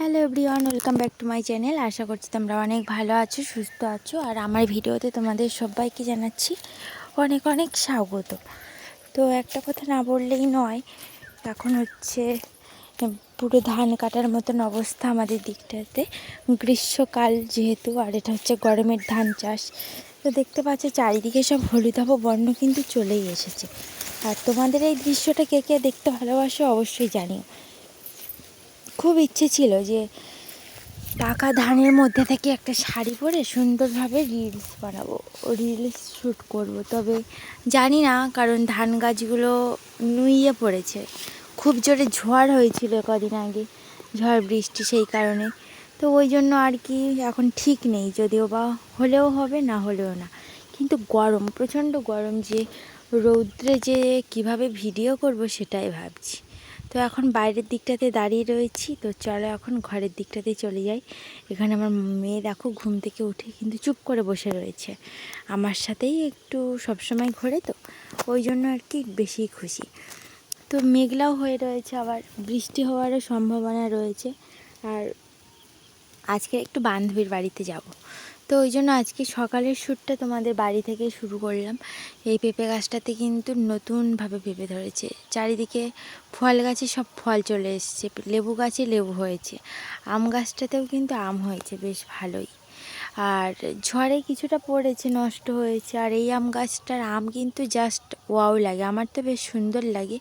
Hello everyone welcome back to my channel আশা করছি তোমরা অনেক ভালো আছো, সুস্থ আছো। আর আমার ভিডিওতে তোমাদের সবাইকে জানাচ্ছি অনেক অনেক স্বাগত। তো একটা কথা না বললেই নয়, এখন হচ্ছে পুরো ধান কাটার মতন অবস্থা আমাদের দিকটাতে। গ্রীষ্মকাল যেহেতু, আর এটা হচ্ছে গরমের ধান চাষ। তো দেখতে পাচ্ছ, চারিদিকে সব হলুদাভ বর্ণ কিন্তু চলেই এসেছে। আর তোমাদের এই দৃশ্যটা কে কে দেখতে ভালোবাসো অবশ্যই জানিও। খুব ইচ্ছে ছিল যে টাকা ধানের মধ্যে থেকে একটা শাড়ি পরে সুন্দরভাবে রিলস বানাবো রিলস শ্যুট করব। তবে জানি না, কারণ ধান গাছগুলো নুইয়ে পড়েছে। খুব জোরে ঝড় হয়েছিল কদিন আগে, ঝড় বৃষ্টি সেই কারণে। তো ওই জন্য আর কি এখন ঠিক নেই, যদিও বা হলেও হবে, না হলেও না। কিন্তু গরম, প্রচণ্ড গরম যে রৌদ্রে যে কীভাবে ভিডিও করব সেটাই ভাবছি। তো এখন বাইরের দিকটাতে দাঁড়িয়ে রয়েছি। তো চলো এখন ঘরের দিকটাতে চলে যাই। এখানে আমার মেয়ে দেখো ঘুম থেকে উঠে কিন্তু চুপ করে বসে রয়েছে। আমার সাথেই একটু সবসময় ঘোরে তো, ওই জন্য আর কি বেশি খুশি। তো মেঘলাও হয়ে রয়েছে, আবার বৃষ্টি হওয়ারও সম্ভাবনা রয়েছে। আর আজকে একটু বান্ধবীর বাড়িতে যাব। তো ওই জন্য আজকে সকালের শ্যুটটা তোমাদের বাড়ি থেকে শুরু করলাম। এই পেঁপে গাছটাতে কিন্তু নতুনভাবে পেঁপে ধরেছে। চারিদিকে ফল গাছে সব ফল চলে এসছে। লেবু গাছে লেবু হয়েছে। আম গাছটাতেও কিন্তু আম হয়েছে, বেশ ভালোই। আর ঝড়ে কিছুটা পড়েছে, নষ্ট হয়েছে। আর এই আম গাছটার আম কিন্তু জাস্ট ওয়াও লাগে। আমার তো বেশ সুন্দর লাগে।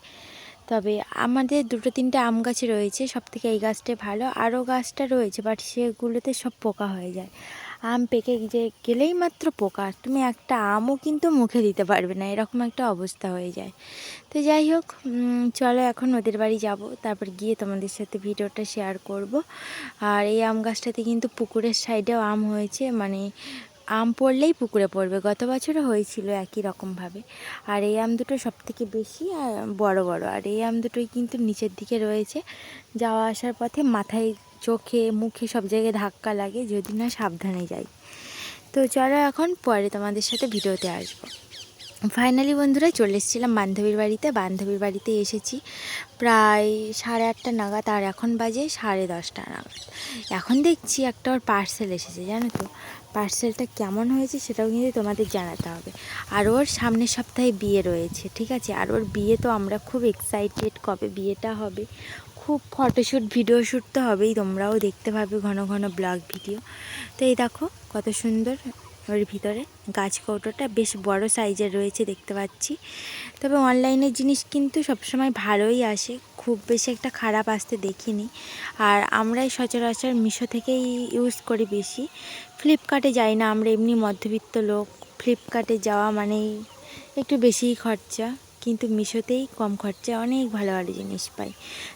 তবে আমাদের দুটো তিনটে আম গাছ রয়েছে। সব থেকে এই গাছটাই ভালো। আরও গাছটা রয়েছে বাট সেগুলোতে সব পোকা হয়ে যায়। আম পেকে যে গেলেই মাত্র পোকা তুমি একটা আমও কিন্তু মুখে দিতে পারবে না, এরকম একটা অবস্থা হয়ে যায়। তো যাই হোক চলো এখন ওদের বাড়ি যাব, তারপর গিয়ে তোমাদের সাথে ভিডিওটা শেয়ার করব। আর এই আম গাছটাতে কিন্তু পুকুরের সাইডেও আম হয়েছে মানে আম পড়লেই পুকুরে পড়বে, গত বছরও হয়েছিল একই রকমভাবে। আর এই আম দুটো সব থেকে বেশি আর বড় বড়। আর এই আম দুটোই কিন্তু নিচের দিকে রয়েছে, যাওয়া আসার পথে মাথায় চোখে, মুখে সব জায়গায় ধাক্কা লাগে, যদি না সাবধানে যাই। তো চলো এখন পরে তোমাদের সাথে ভিডিওতে আসব। ফাইনালি বন্ধুরা চলে এসেছিলাম বান্ধবীর বাড়িতে। বান্ধবীর বাড়িতে এসেছি প্রায় সাড়ে আটটা নাগাদ, আর এখন বাজে সাড়ে দশটা নাগাদ। এখন দেখছি একটা ওর পার্সেল এসেছে, জানো তো? পার্সেলটা কেমন হয়েছে সেটাও কিন্তু তোমাদের জানাতে হবে। আর ওর সামনের সপ্তাহে বিয়ে রয়েছে, ঠিক আছে? আর ওর বিয়ে তো আমরা খুব এক্সাইটেড কবে বিয়েটা হবে। খুব ফটোশ্যুট ভিডিও শ্যুট তো হবেই, তোমরাও দেখতে পাবে ঘন ঘন ব্লগ ভিডিও তো এই দেখো, কত সুন্দর ওর ভিতরে। গাছ কৌটোটা বেশ বড় সাইজের রয়েছে দেখতে পাচ্ছি। তবে অনলাইনের জিনিস কিন্তু সবসময় ভালোই আসে। খুব বেশি একটা খারাপ আসতে দেখিনি। আর আমরাই সচরাচর মিশো থেকেই ইউজ করি বেশি। ফ্লিপকার্টে যাই না, আমরা এমনি মধ্যবিত্ত লোক। ফ্লিপকার্টে যাওয়া মানেই একটু বেশিই খরচা। কিন্তু মিশোতেই কম খরচায় অনেক ভালো ভালো জিনিস পাই।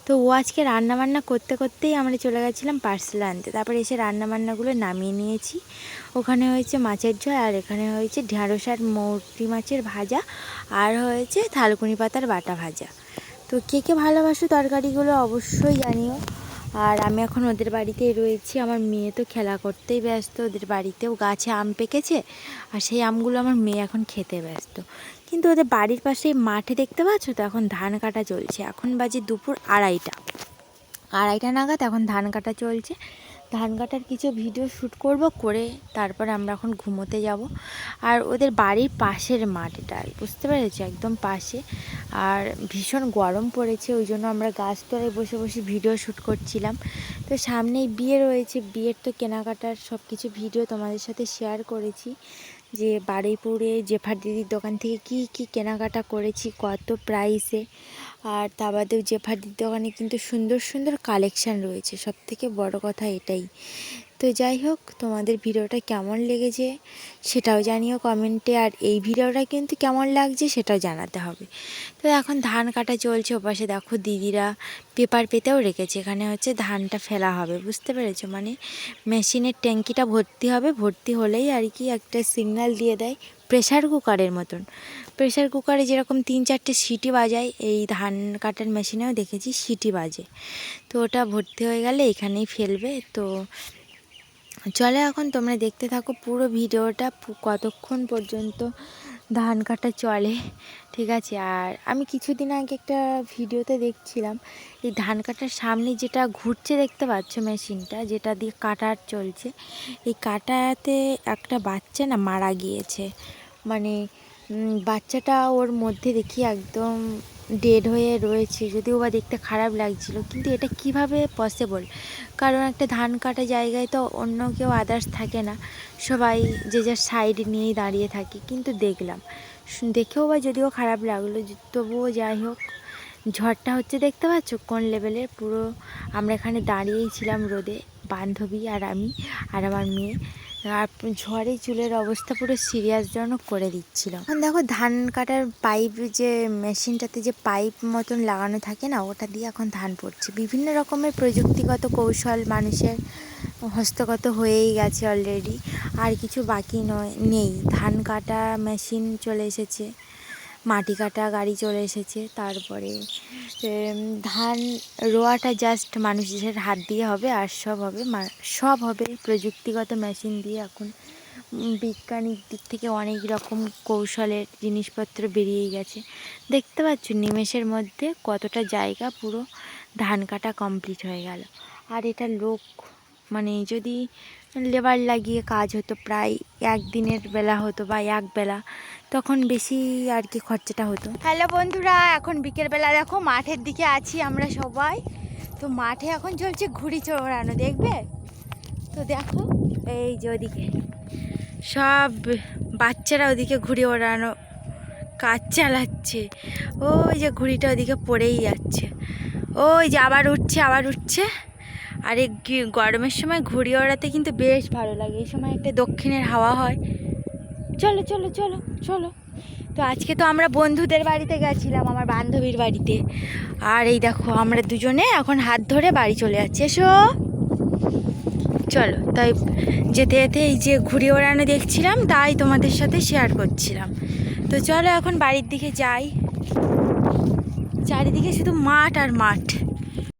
তো ও আজকে রান্নাবান্না করতে করতেই আমরা চলে গেছিলাম পার্সেল আনতে। তারপরে এসে রান্নাবান্নাগুলো নামিয়ে নিয়েছি। ওখানে হয়েছে মাছের ঝোল আর এখানে হয়েছে ঢ্যাঁড়স আর মৌটি মাছের ভাজা আর হয়েছে থালকুনি পাতার বাটা ভাজা। তো কে কে ভালোবাসো তরকারিগুলো অবশ্যই জানিও। আর আমি এখন ওদের বাড়িতে রয়েছি। আমার মেয়ে তো খেলা করতেই ব্যস্ত, ওদের বাড়িতেও গাছে আম পেকেছে আর সেই আমগুলো আমার মেয়ে এখন খেতে ব্যস্ত। কিন্তু ওদের বাড়ির পাশে মাঠে দেখতে পাচ্ছ তো, এখন ধান কাটা চলছে। এখন বাজে দুপুর আড়াইটা। আড়াইটা নাগাদ এখন ধান কাটা চলছে। ধান কাটার কিছু ভিডিও শ্যুট করব করে তারপরে আমরা এখন ঘুমোতে যাব। আর ওদের বাড়ির পাশের মাঠ এটা বুঝতে পেরেছি? একদম পাশে। আর ভীষণ গরম পড়েছে, ওই জন্য আমরা গাছ তলায় বসে বসে ভিডিও শ্যুট করছিলাম। তো সামনেই বিয়ে রয়েছে, বিয়ের তো কেনাকাটার সব কিছু ভিডিও তোমাদের সাথে শেয়ার করেছি। যে বারুইপুরে জেফার দিদির দোকান থেকে কি কি কেনাকাটা করেছি, কত প্রাইসে আর তা বাদেও জেফার দিদির দোকানে কিন্তু সুন্দর সুন্দর কালেকশান রয়েছে। সব থেকে বড় কথা এটাই। তো যাই হোক, তোমাদের ভিডিওটা কেমন লেগেছে সেটাও জানিও কমেন্টে। আর এই ভিডিওটা কিন্তু কেমন লাগছে সেটাও জানাতে হবে। তো এখন ধান কাটা চলছে, ওপাশে দেখো দিদিরা পেপার পেতেও রেখেছে। এখানে হচ্ছে ধানটা ফেলা হবে, বুঝতে পেরেছ? মানে মেশিনের ট্যাঙ্কিটা ভর্তি হবে, ভর্তি হলেই আর কি একটা সিগনাল দিয়ে দেয়। প্রেশার কুকারের মতন। প্রেশার কুকারে যেরকম তিন চারটে সিটি বাজায়, এই ধান কাটার মেশিনেও দেখেছি সিটি বাজে। তো ওটা ভর্তি হয়ে গেলে এখানেই ফেলবে। তো চলে এখন তোমরা দেখতে থাকো পুরো ভিডিওটা কতক্ষণ পর্যন্ত ধান কাটা চলে, ঠিক আছে? আর আমি কিছুদিন আগে একটা ভিডিওতে দেখছিলাম, এই ধান কাটার সামনে যেটা ঘুরছে দেখতে পাচ্ছ মেশিনটা যেটা দিয়ে কাটার চলছে, এই কাটাতে একটা বাচ্চা না মারা গিয়েছে। মানে বাচ্চাটা ওর মধ্যে দেখি একদম ডেড হয়ে রয়েছে। যদিও বা দেখতে খারাপ লাগছিল, কিন্তু এটা কীভাবে পসিবল কারণ একটা ধান কাটা জায়গায় তো অন্য কেউ আদার্স থাকে না। সবাই যে যার সাইড নিয়েই দাঁড়িয়ে থাকে, কিন্তু দেখলাম। দেখেও বা যদিও খারাপ লাগল তবুও যাই হোক, ঝড়টা হচ্ছে দেখতে পাচ্ছ? কোন লেভেলের পুরো আমরা এখানে দাঁড়িয়েই ছিলাম রোদে, বান্ধবী আর আমি আর আমার মেয়ে। আর ঝড়ে চুলের অবস্থা পুরো সিরিয়াসজনক করে দিচ্ছিল। এখন দেখো ধান কাটার পাইপ যে মেশিনটাতে যে পাইপ মতন লাগানো থাকে না, ওটা দিয়ে এখন ধান পড়ছে। বিভিন্ন রকমের প্রযুক্তিগত কৌশল মানুষের হস্তগত হয়েই গেছে অলরেডি আর কিছু বাকি নয়, নেই। ধান কাটা মেশিন চলে এসেছে, মাটি কাটা গাড়ি চলে এসেছে, তারপরে ধান রোয়াটা জাস্ট মানুষের হাত দিয়ে হবে আর সব হবে সব হবে প্রযুক্তিগত মেশিন দিয়ে। এখন বিজ্ঞানিক দিক থেকে অনেক রকম কৌশলের জিনিসপত্র বেরিয়ে গেছে। দেখতে পাচ্ছ নিমেষের মধ্যে কতটা জায়গা পুরো ধান কাটা কমপ্লিট হয়ে গেল। আর এটা লোক মানে যদি লেবার লাগিয়ে কাজ হতো, প্রায় একদিনের বেলা হতো বা এক বেলা। তখন বেশি আর কি খরচাটা হতো। হ্যালো বন্ধুরা, এখন বিকেলবেলা দেখো মাঠের দিকে আছি আমরা সবাই। তো মাঠে এখন চলছে ঘুড়ি চড়ানো, দেখবে? তো দেখো, এই যে ওদিকে। সব বাচ্চারা ওদিকে ঘুড়ি ওড়ানো, কাজ চালাচ্ছে। ওই যে ঘুড়িটা ওদিকে পড়েই যাচ্ছে। ওই যে আবার উঠছে আবার উঠছে। আর এই গরমের সময় ঘুড়ি ওড়াতে কিন্তু বেশ ভালো লাগে। এই সময় একটা দক্ষিণের হাওয়া হয়। চলো চলো চলো চলো। তো আজকে তো আমরা বন্ধুদের বাড়িতে গেছিলাম, আমার বান্ধবীর বাড়িতে। আর এই দেখো, আমরা দুজনে এখন হাত ধরে বাড়ি চলে যাচ্ছি। এসো। চলো, তাই যেতে যেতে এই যে ঘুড়ি ওড়ানো দেখছিলাম, তাই তোমাদের সাথে শেয়ার করছিলাম। তো চলো এখন বাড়ির দিকে যাই। চারিদিকে শুধু মাঠ আর মাঠ।